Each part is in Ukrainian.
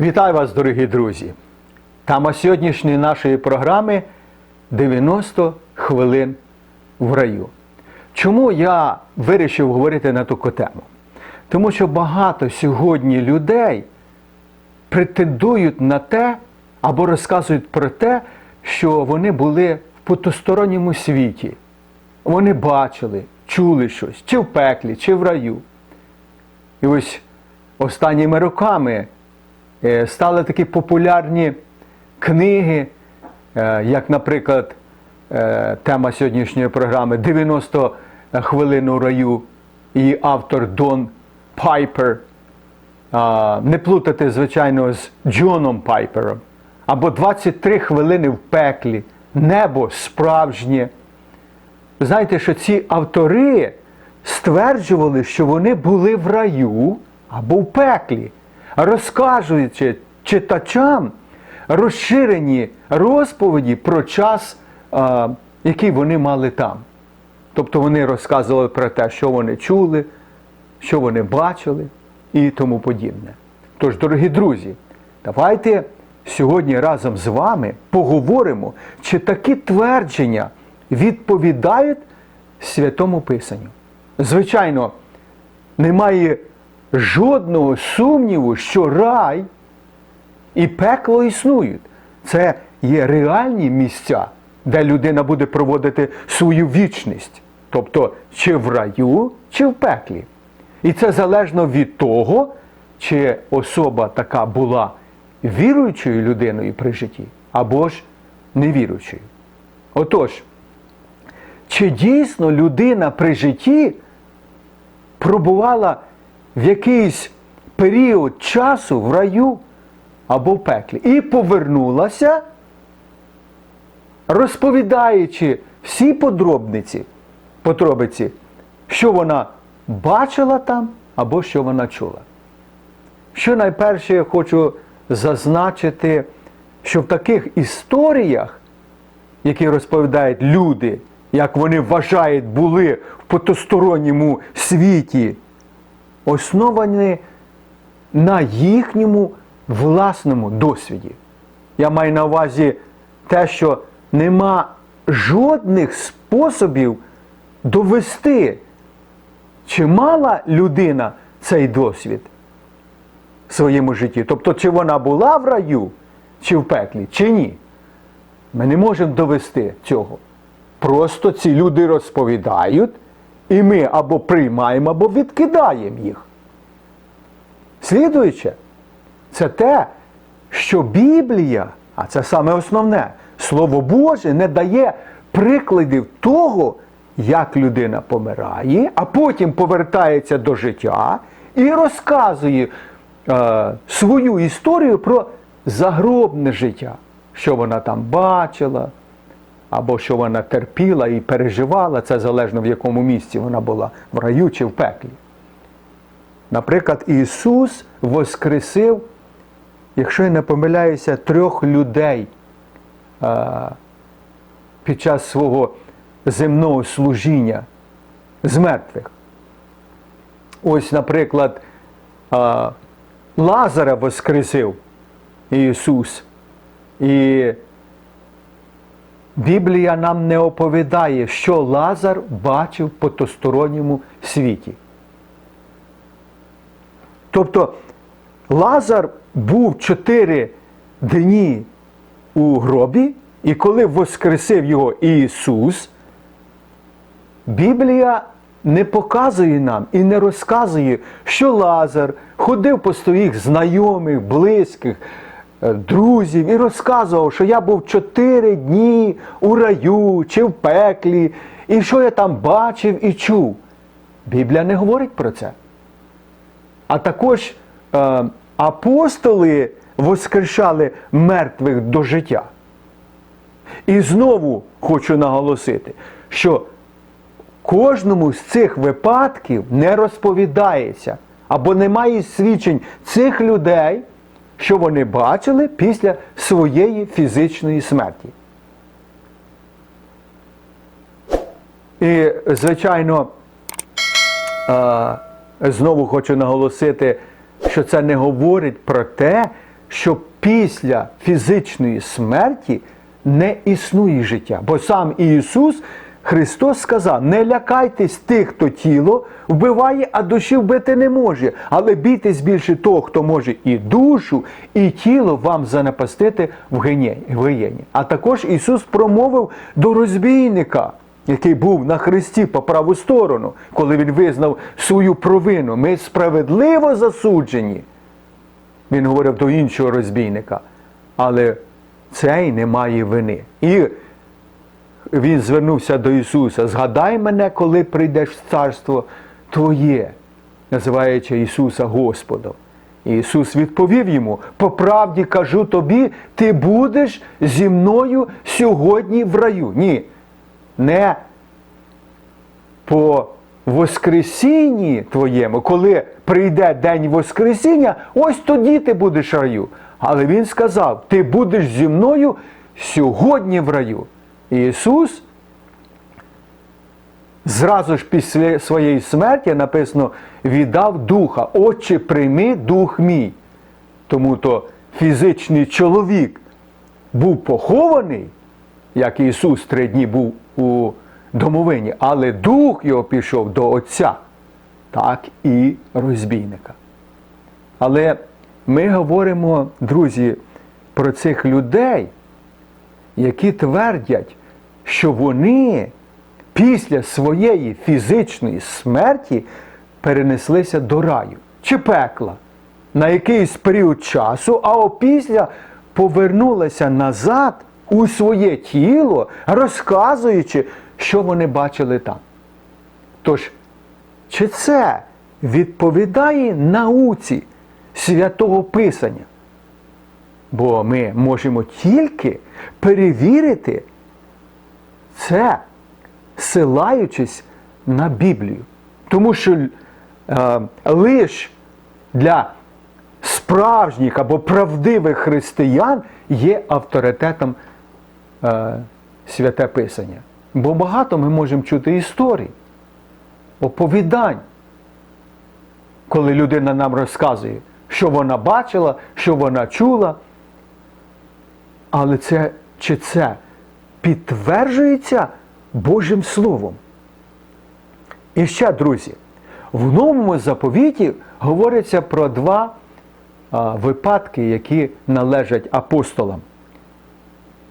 Вітаю вас, дорогі друзі! Тема сьогоднішньої нашої програми 90 хвилин в раю. Чому я вирішив говорити на таку тему? Тому що багато сьогодні людей претендують на те або розказують про те, що вони були в потусторонньому світі. Вони бачили, чули щось, чи в пеклі, чи в раю. І ось останніми роками стали такі популярні книги, е, як, наприклад, е, тема сьогоднішньої програми 90 хвилин у раю, і автор Дон Пайпер. Не плутати, звичайно, з Джоном Пайпером. Або 23 хвилини в пеклі, небо справжнє. Знаєте, що ці автори стверджували, що вони були в раю або в пеклі, розказуючи читачам розширені розповіді про час, який вони мали там. Тобто вони розказували про те, що вони чули, що вони бачили і тому подібне. Тож, дорогі друзі, давайте сьогодні разом з вами поговоримо, чи такі твердження відповідають Святому Писанню. Звичайно, немає жодного сумніву, що рай і пекло існують. Це є реальні місця, де людина буде проводити свою вічність. Тобто, чи в раю, чи в пеклі. І це залежно від того, чи особа така була віруючою людиною при житті, або ж невіруючою. Отож, чи дійсно людина при житті пробувала в якийсь період часу в раю або в пеклі і повернулася, розповідаючи всі подробниці, подробиці, що вона бачила там або що вона чула. Що найперше я хочу зазначити, що в таких історіях, які розповідають люди, як вони вважають, були в потусторонньому світі, основані на їхньому власному досвіді. Я маю на увазі те, що нема жодних способів довести, чи мала людина цей досвід в своєму житті. Тобто, чи вона була в раю, чи в пеклі, чи ні. Ми не можемо довести цього. Просто ці люди розповідають, і ми або приймаємо, або відкидаємо їх. Слідуюче, це те, що Біблія, а це саме основне, Слово Боже не дає прикладів того, як людина помирає, а потім повертається до життя і розказує е, свою історію про загробне життя, що вона там бачила, або що вона терпіла і переживала, це залежно в якому місці вона була, в раю чи в пеклі. Наприклад, Ісус воскресив, якщо я не помиляюся, трьох людей а, під час свого земного служіння з мертвих. Ось, наприклад, а, Лазара воскресив Ісус. І Біблія нам не оповідає, що Лазар бачив в потусторонньому світі. Тобто Лазар був чотири дні у гробі, і коли воскресив його Ісус, Біблія не показує нам і не розказує, що Лазар ходив по своїх знайомих, близьких, друзів і розказував, що я був чотири дні у раю чи в пеклі, і що я там бачив і чув. Біблія не говорить про це. А також е, апостоли воскрешали мертвих до життя. І знову хочу наголосити, що кожному з цих випадків не розповідається або немає свідчень цих людей, що вони бачили після своєї фізичної смерті. І, звичайно, е, знову хочу наголосити, що це не говорить про те, що після фізичної смерті не існує життя. Бо сам Ісус Христос сказав: не лякайтесь тих, хто тіло вбиває, а душі вбити не може. Але бійтесь більше того, хто може і душу, і тіло вам занапастити в гієні. А також Ісус промовив до розбійника, який був на хресті по праву сторону, коли він визнав свою провину. Ми справедливо засуджені. Він говорив до іншого розбійника. Але цей не має вини. І він звернувся до Ісуса: згадай мене, коли прийдеш в царство Твоє, називаючи Ісуса Господом. І Ісус відповів йому: по правді кажу тобі, ти будеш зі мною сьогодні в раю. Ні, не по Воскресінні твоєму, коли прийде день Воскресіння, ось тоді ти будеш в раю. Але Він сказав: ти будеш зі мною сьогодні в раю. Ісус зразу ж після своєї смерті написано віддав духа. Отче, прийми дух мій. Тому то фізичний чоловік був похований, як Ісус три дні був у домовині, але дух його пішов до Отця, так і розбійника. Але ми говоримо, друзі, про цих людей, які твердять, що вони після своєї фізичної смерті перенеслися до раю чи пекла на якийсь період часу, а опісля повернулися назад у своє тіло, розказуючи, що вони бачили там. Тож, чи це відповідає науці святого Писання? Бо ми можемо тільки перевірити це, силаючись на Біблію. Тому що е, лише для справжніх або правдивих християн є авторитетом е, святе Писання. Бо багато ми можемо чути історій, оповідань, коли людина нам розказує, що вона бачила, що вона чула. Але це чи це підтверджується Божим Словом? І ще, друзі, в новому заповіті говориться про два а, випадки, які належать апостолам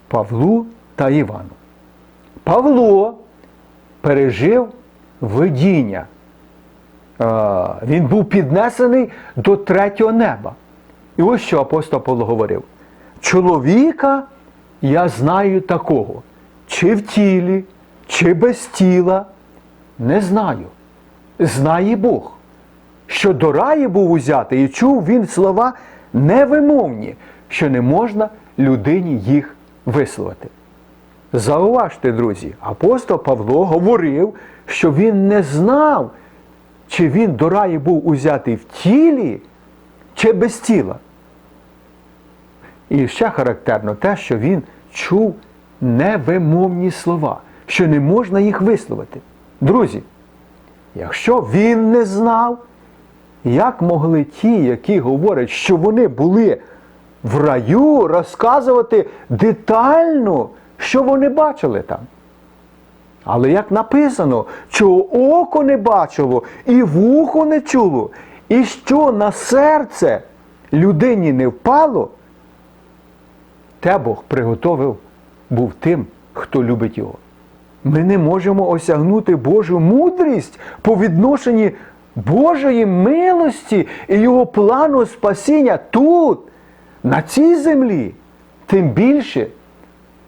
Павлу та Івану. Павло пережив видіння. А, Він був піднесений до третього неба. І ось що апостол Павло говорив: чоловіка я знаю такого, чи в тілі, чи без тіла, не знаю. Знає Бог, що до раї був узятий, і чув він слова невимовні, що не можна людині їх висловити. Зауважте, друзі, апостол Павло говорив, що він не знав, чи він до раї був узятий в тілі, чи без тіла. І ще характерно те, що він чув невимовні слова, що не можна їх висловити. Друзі, якщо він не знав, як могли ті, які говорять, що вони були в раю, розказувати детально, що вони бачили там? Але як написано, чого око не бачило, і вухо не чуло, і що на серце людині не впало, те Бог приготовив був тим, хто любить його. Ми не можемо осягнути Божу мудрість по відношенні Божої милості і Його плану спасіння тут, на цій землі, тим більше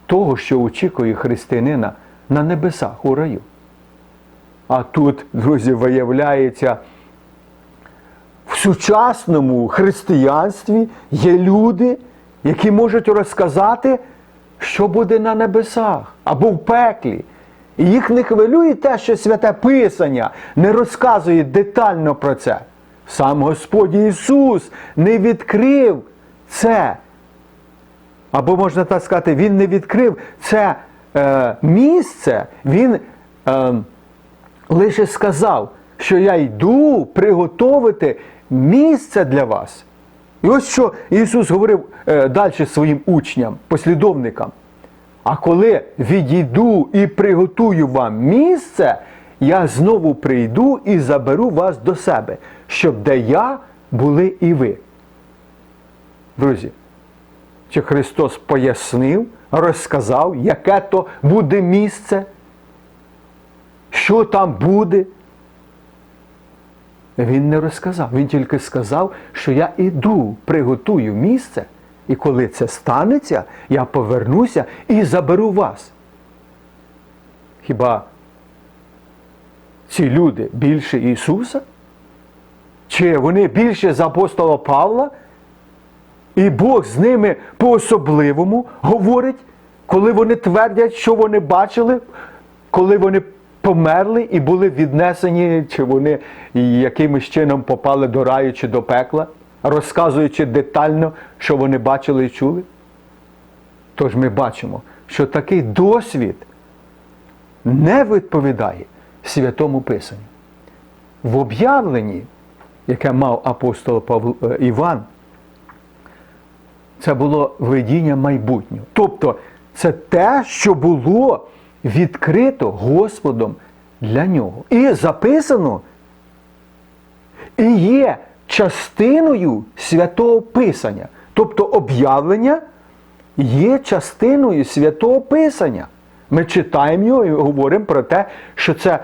того, що очікує християнина на небесах у раю. А тут, друзі, виявляється, в сучасному християнстві є люди, які можуть розказати, що буде на небесах або в пеклі. І їх не хвилює те, що святе Писання не розказує детально про це. Сам Господь Ісус не відкрив це. Або можна так сказати, Він не відкрив це е, місце, Він е, лише сказав, що я йду приготовити місце для вас. І ось що Ісус говорив е, далі своїм учням, послідовникам. А коли відійду і приготую вам місце, я знову прийду і заберу вас до себе, щоб де я були і ви. Друзі, чи Христос пояснив, розказав, яке то буде місце, що там буде? Він не розказав. Він тільки сказав, що я іду, приготую місце, і коли це станеться, я повернуся і заберу вас. Хіба ці люди більше Ісуса? Чи вони більше за апостола Павла? І Бог з ними по-особливому говорить, коли вони твердять, що вони бачили, коли вони померли і були віднесені, чи вони якимось чином попали до раю чи до пекла, розказуючи детально, що вони бачили і чули. Тож ми бачимо, що такий досвід не відповідає Святому Писанню. В об'явленні, яке мав апостол Павло, е, Іван, це було видіння майбутнього. Тобто це те, що було відкрито Господом для нього. І записано, і є частиною святого Писання. Тобто об'явлення є частиною святого Писання. Ми читаємо його і говоримо про те, що це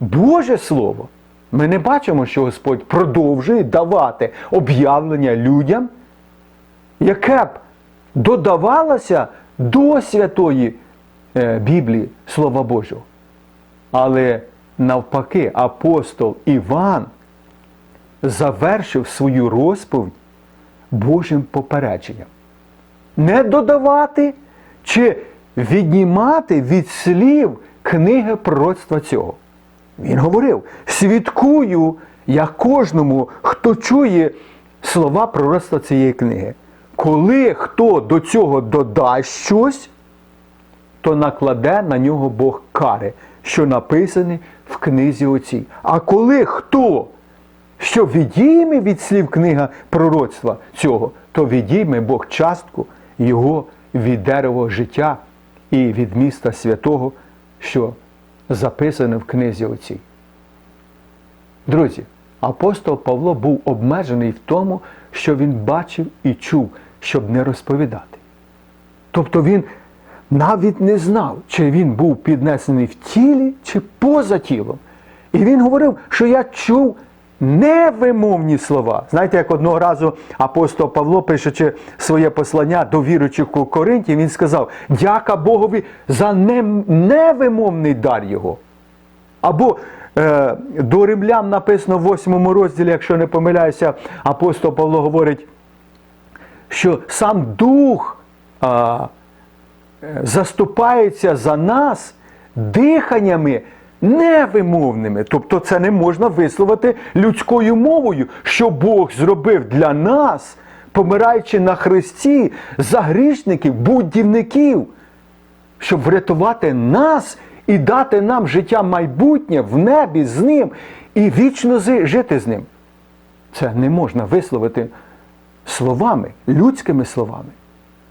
Боже Слово. Ми не бачимо, що Господь продовжує давати об'явлення людям, яке б додавалося до святої Біблії Слова Божого. Але навпаки, апостол Іван завершив свою розповідь Божим попередженням. Не додавати чи віднімати від слів книги пророцтва цього. Він говорив: свідкую я кожному, хто чує слова пророцтва цієї книги. Коли хто до цього додасть щось, то накладе на нього Бог кари, що написані в книзі оцій. А коли хто що відійме від слів книга пророцтва цього, то відійме Бог частку його від дерева життя і від міста святого, що записане в книзі оцій. Друзі, апостол Павло був обмежений в тому, що він бачив і чув, щоб не розповідати. Тобто він навіть не знав, чи він був піднесений в тілі, чи поза тілом. І він говорив, що я чув невимовні слова. Знаєте, як одного разу апостол Павло, пишучи своє послання до віруючих у Коринті, він сказав: Дяка Богові за невимовний дар його. Або е, до римлян написано в 8 розділі, якщо не помиляюся, апостол Павло говорить, що сам Дух а, заступається за нас диханнями невимовними. Тобто це не можна висловити людською мовою, що Бог зробив для нас, помираючи на хресті за грішників, будівників, щоб врятувати нас і дати нам життя майбутнє в небі з ним і вічно жити з ним. Це не можна висловити словами, людськими словами.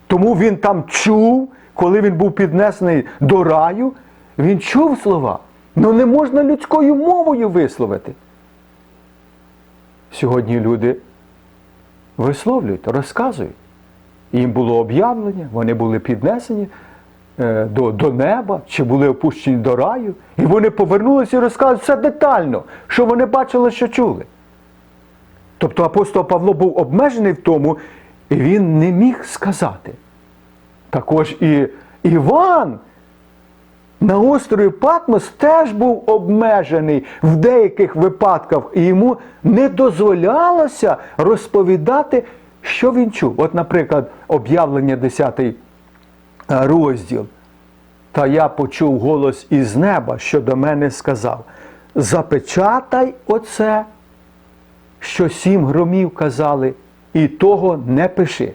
Тому він там чув, коли він був піднесений до раю, він чув слова. Ну не можна людською мовою висловити. Сьогодні люди висловлюють, розказують. Їм було об'явлення, вони були піднесені е, до до неба, чи були опущені до раю, і вони повернулися і розказують все детально, що вони бачили, що чули. Тобто апостол Павло був обмежений в тому, і він не міг сказати. Також і Іван на острові Патмос теж був обмежений в деяких випадках, і йому не дозволялося розповідати, що він чув. От, наприклад, об'явлення 10 е, розділ. Та я почув голос із неба, що до мене сказав: Запечатай оце, що сім громів казали, і того не пиши.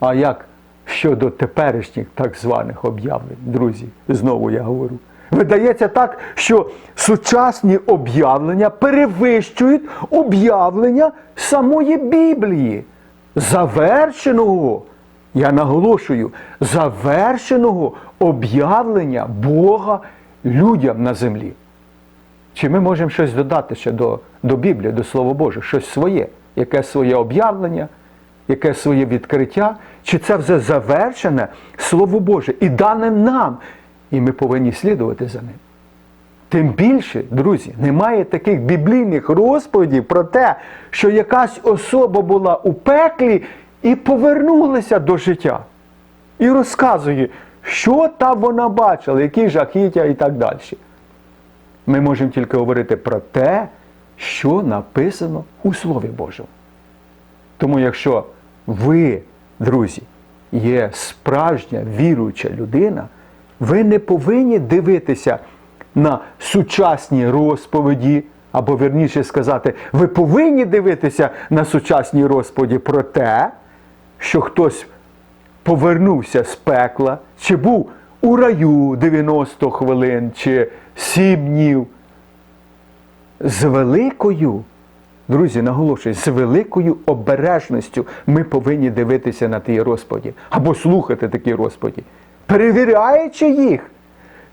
А як щодо теперішніх так званих об'явлень, друзі, знову я говорю, Видається так, що сучасні об'явлення перевищують об'явлення самої Біблії, завершеного, я наголошую, завершеного об'явлення Бога людям на землі. Чи ми можемо щось додати ще до, до Біблії, до Слова Божого, щось своє, яке своє об'явлення, яке своє відкриття, чи це вже завершене Слово Боже і дане нам, і ми повинні слідувати за ним. Тим більше, друзі, немає таких біблійних розповідей про те, що якась особа була у пеклі і повернулася до життя. І розказує, що там вона бачила, які жахіття і так далі. Ми можемо тільки говорити про те, що написано у Слові Божому. Тому якщо ви, друзі, є справжня віруюча людина, ви не повинні дивитися на сучасні розповіді, або верніше сказати, ви повинні дивитися на сучасні розповіді про те, що хтось повернувся з пекла, чи був у раю 90 хвилин, чи 7 днів. З великою, друзі, наголошую, з великою обережністю ми повинні дивитися на ті розповіді або слухати такі розповіді, перевіряючи їх,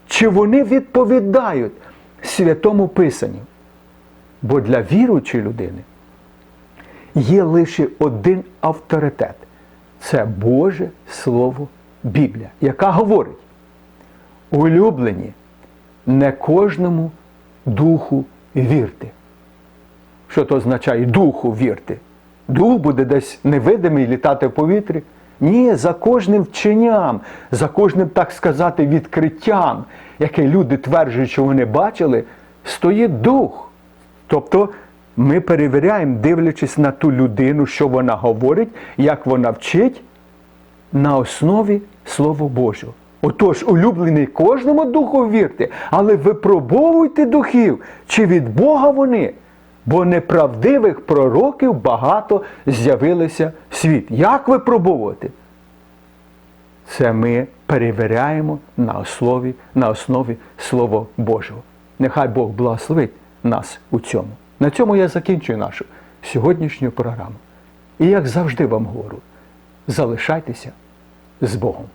чи вони відповідають святому Писанню. Бо для віруючої людини є лише один авторитет це Боже Слово Біблія, яка говорить: улюблені, не кожному духу вірте. Що то означає духу вірте? Дух буде десь невидимий літати в повітрі? Ні, за кожним вченням, за кожним, так сказати, відкриттям, яке люди тверджують, що вони бачили, стоїть дух. Тобто ми перевіряємо, дивлячись на ту людину, що вона говорить, як вона вчить, на основі Слова Божого. Отож, улюблений кожному духу вірте, але випробовуйте духів, чи від Бога вони, бо неправдивих пророків багато з'явилося в світ. Як випробовувати? Це ми перевіряємо на основі, на основі Слова Божого. Нехай Бог благословить нас у цьому. На цьому я закінчую нашу сьогоднішню програму. І як завжди вам говорю, залишайтеся з Богом.